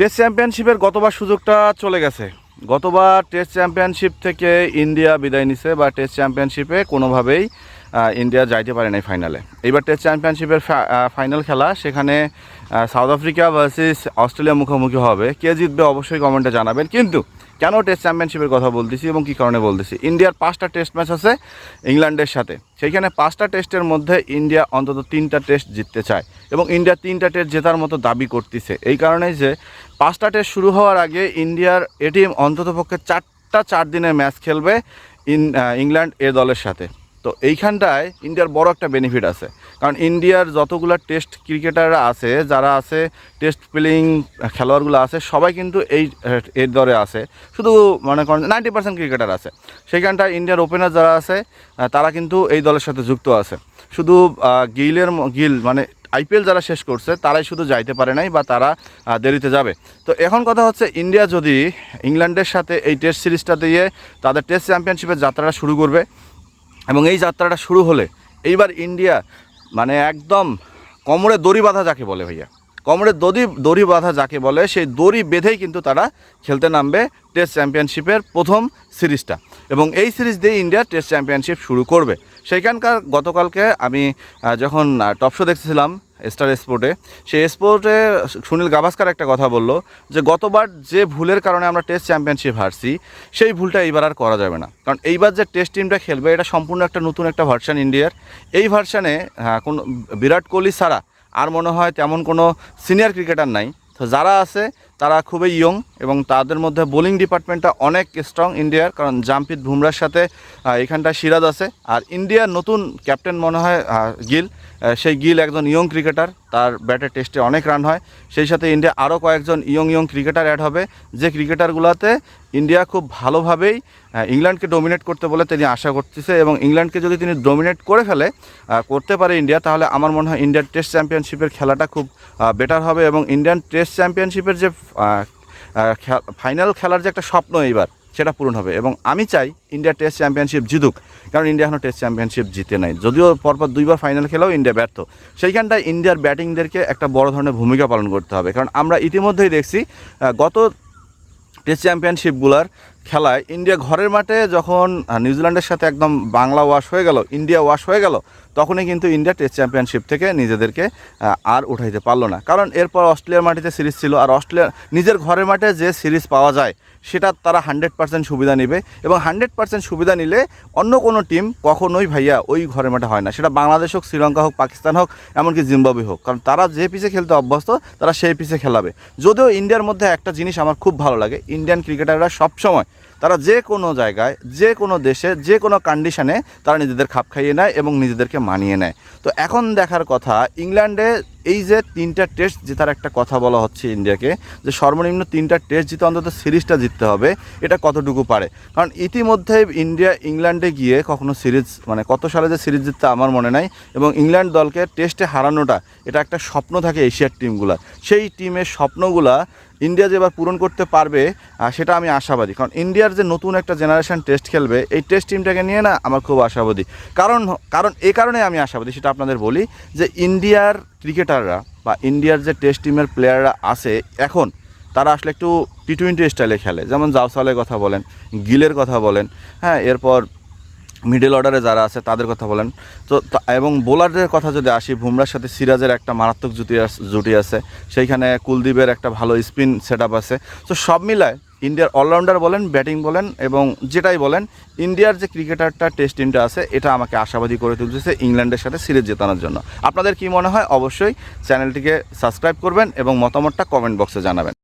Test চ্যাম্পিয়নশিপের গতবার সুযোগটা চলে গেছে। গতবার টেস্ট চ্যাম্পিয়নশিপ থেকে ইন্ডিয়া বিদায় নিছে বা টেস্ট চ্যাম্পিয়নশিপে কোনোভাবেই ইন্ডিয়া যাইতে পারে নাই ফাইনালে। এইবার টেস্ট চ্যাম্পিয়নশিপের ফাইনাল খেলা, সেখানে সাউথ আফ্রিকা ভার্সেস অস্ট্রেলিয়া মুখোমুখি হবে। কে জিতবে অবশ্যই কমেন্টে জানাবেন। কিন্তু কেন টেস্ট চ্যাম্পিয়নশিপের কথা বলতেছি এবং কী কারণে বলতেছি? ইন্ডিয়ার পাঁচটা টেস্ট ম্যাচ আছে ইংল্যান্ডের সাথে। সেইখানে পাঁচটা টেস্টের মধ্যে ইন্ডিয়া অন্তত তিনটা টেস্ট জিততে চায় এবং ইন্ডিয়া তিনটা টেস্ট জেতার মতো দাবি করতেছে। এই কারণেই যে পাঁচটা টেস্ট শুরু হওয়ার আগে ইন্ডিয়ার এটিএম অন্ততপক্ষে চারটা চার দিনের ম্যাচ খেলবে ইন ইংল্যান্ড এ দলের সাথে। তো এইখানটায় ইন্ডিয়ার বড় একটা বেনিফিট আছে। কারণ ইন্ডিয়ার যতগুলো টেস্ট ক্রিকেটাররা আছে, যারা আছে টেস্ট প্লেয়িং খেলোয়াড়গুলো আছে, সবাই কিন্তু এই, এর দরে আছে। শুধু মনে করেন নাইনটি পার্সেন্ট ক্রিকেটার আছে। সেইখানটায় ইন্ডিয়ার ওপেনার যারা আছে তারা কিন্তু এই দলের সাথে যুক্ত আছে। শুধু গিলের গিল মানে আইপিএল যারা শেষ করছে, তারাই শুধু যাইতে পারে নাই বা তারা দেরিতে যাবে। তো এখন কথা হচ্ছে, ইন্ডিয়া যদি ইংল্যান্ডের সাথে এই টেস্ট সিরিজটা দিয়ে তাদের টেস্ট চ্যাম্পিয়নশিপের যাত্রাটা শুরু করবে এবং এই যাত্রাটা শুরু হলে এইবার ইন্ডিয়া মানে একদম কোমরে দড়ি বাঁধা যাকে বলে ভাইয়া। কোমরে দড়ি দড়ি বাঁধা যাকে বলে, সেই দড়ি বেঁধেই কিন্তু তারা খেলতে নামবে টেস্ট চ্যাম্পিয়নশিপের প্রথম সিরিজটা। এবং এই সিরিজ দিয়ে ইন্ডিয়া টেস্ট চ্যাম্পিয়নশিপ শুরু করবে। সেইখানকার গতকালকে আমি যখন টপ শো দেখতেছিলাম স্টার স্পোর্টে সেই স্পোর্টে সুনীল গাভাস্কার একটা কথা বলল যে, গতবার যে ভুলের কারণে আমরা টেস্ট চ্যাম্পিয়নশিপ হারছি, সেই ভুলটা এইবার আর করা যাবে না। কারণ এইবার যে টেস্ট টিমটা খেলবে, এটা সম্পূর্ণ একটা নতুন একটা ভার্সান ইন্ডিয়ার এই ভার্সানে কোনো, বিরাট কোহলি ছাড়া আর মনে হয় তেমন কোনো সিনিয়র ক্রিকেটার নাই। তো যারা আছে তারা খুবই ইয়ং এবং তাদের মধ্যে বোলিং ডিপার্টমেন্টটা অনেক স্ট্রং ইন্ডিয়ার, কারণ জাম্পিত বুমরার সাথে এখানটা সিরাজ আছে। আর ইন্ডিয়ার নতুন ক্যাপ্টেন মনে হয় গিল সেই গিল একজন ইয়ং ক্রিকেটার তার ব্যাটে টেস্টে অনেক রান হয়। সেই সাথে ইন্ডিয়া আরও কয়েকজন ইয়ং ইয়ং ক্রিকেটার অ্যাড হবে। যে ক্রিকেটারগুলোতে ইন্ডিয়া খুব ভালোভাবেই ইংল্যান্ডকে ডোমিনেট করতে বলে তিনি আশা করতেছে এবং ইংল্যান্ডকে যদি তিনি ডোমিনেট করে ফেলে করতে পারে ইন্ডিয়া, তাহলে আমার মনে হয় ইন্ডিয়ার টেস্ট চ্যাম্পিয়নশিপের খেলাটা খুব বেটার হবে এবং ইন্ডিয়ান টেস্ট চ্যাম্পিয়নশিপের যে ফাইনাল খেলার যে একটা স্বপ্ন এইবার, সেটা পূরণ হবে। এবং আমি চাই ইন্ডিয়া টেস্ট চ্যাম্পিয়নশিপ জিতুক কারণ ইন্ডিয়া এখনও টেস্ট চ্যাম্পিয়নশিপ জিতে নাই। যদিও পরপর দুইবার ফাইনাল খেলেও ইন্ডিয়া ব্যর্থ। সেইখানটায় ইন্ডিয়ার ব্যাটিংদেরকে একটা বড় ধরনের ভূমিকা পালন করতে হবে। কারণ আমরা ইতিমধ্যেই দেখছি গত টেস্ট চ্যাম্পিয়নশিপগুলোর খেলায় ইন্ডিয়া ঘরের মাঠে যখন নিউজিল্যান্ডের সাথে একদম বাংলা ওয়াশ হয়ে গেল ইন্ডিয়া ওয়াশ হয়ে গেল তখনই কিন্তু ইন্ডিয়া টেস্ট চ্যাম্পিয়নশিপ থেকে নিজেদেরকে আর উঠাইতে পারল না। কারণ এরপর অস্ট্রেলিয়ার মাটিতে সিরিজ ছিল, আর অস্ট্রেলিয়া নিজের ঘরের মাঠে যে সিরিজ পাওয়া যায়, সেটা তারা হান্ড্রেড পার্সেন্ট সুবিধা নেবে এবং হান্ড্রেড পার্সেন্ট সুবিধা নিলে অন্য কোনো টিম কখনোই ভাইয়া ওই ঘরের মাঠে হয় না। সেটা বাংলাদেশ হোক, শ্রীলঙ্কা হোক, পাকিস্তান হোক, এমনকি জিম্বাবুয়ে হোক। কারণ তারা যে পিছে খেলতে অভ্যস্ত, তারা সেই পিছে খেলাবে। যদিও ইন্ডিয়ার মধ্যে একটা জিনিস আমার খুব ভালো লাগে, ইন্ডিয়ান ক্রিকেটাররা সবসময় তারা যে কোনো জায়গায়, যে কোনো দেশে, যে কোনো কন্ডিশনে তারা নিজেদের খাপ খাইয়ে নেয় এবং নিজেদেরকে মানিয়ে নেয়। তো এখন দেখার কথা, ইংল্যান্ডে এই যে তিনটা টেস্ট জেতার একটা কথা বলা হচ্ছে ইন্ডিয়াকে, যে সর্বনিম্ন তিনটা টেস্ট জিতে অন্তত সিরিজটা জিততে হবে, এটা কতটুকু পারে? কারণ ইতিমধ্যে ইন্ডিয়া ইংল্যান্ডে গিয়ে কখনো সিরিজ মানে কত সালে যে সিরিজ জিততে আমার মনে নাই, এবং ইংল্যান্ড দলকে টেস্টে হারানোটা, এটা একটা স্বপ্ন থাকে এশিয়ার টিমগুলা সেই টিমের স্বপ্নগুলা ইন্ডিয়া যে এবার পূরণ করতে পারবে সেটা আমি আশাবাদী। কারণ ইন্ডিয়ার যে নতুন একটা জেনারেশন টেস্ট খেলবে, এই টেস্ট টিমটাকে নিয়ে না আমার খুব আশাবাদী। কারণ কারণ এই কারণে আমি আশাবাদী, সেটা আপনাদের বলি, যে ইন্ডিয়ার ক্রিকেটাররা বা ইন্ডিয়ার যে টেস্ট টিমের প্লেয়াররা আছে, এখন তারা আসলে একটু টি টোয়েন্টি স্টাইলে খেলে। যেমন জাওসালের কথা বলেন, গিলের কথা বলেন হ্যাঁ এরপর মিডল অর্ডারে যারা আছে তাদের কথা বলেন। তো এবং বোলারদের কথা যদি আসি বুমরার সাথে সিরাজের একটা মারাত্মক জুটি জুটি আছে, সেইখানে কুলদীপের একটা ভালো স্পিন সেট আছে। তো সব মিলায় ইন্ডিয়ার অলরাউন্ডার বলেন, ব্যাটিং বলেন এবং যেটাই বলেন, ইন্ডিয়ার যে ক্রিকেটারটা টেস্ট টিমটা আছে, এটা আমাকে আশাবাদী করে তুলতেছে ইংল্যান্ডের সাথে সিরিজ জেতানোর জন্য। আপনাদের কি মনে হয়? অবশ্যই চ্যানেলটিকে সাবস্ক্রাইব করবেন এবং মতামতটা কমেন্ট বক্সে জানাবেন।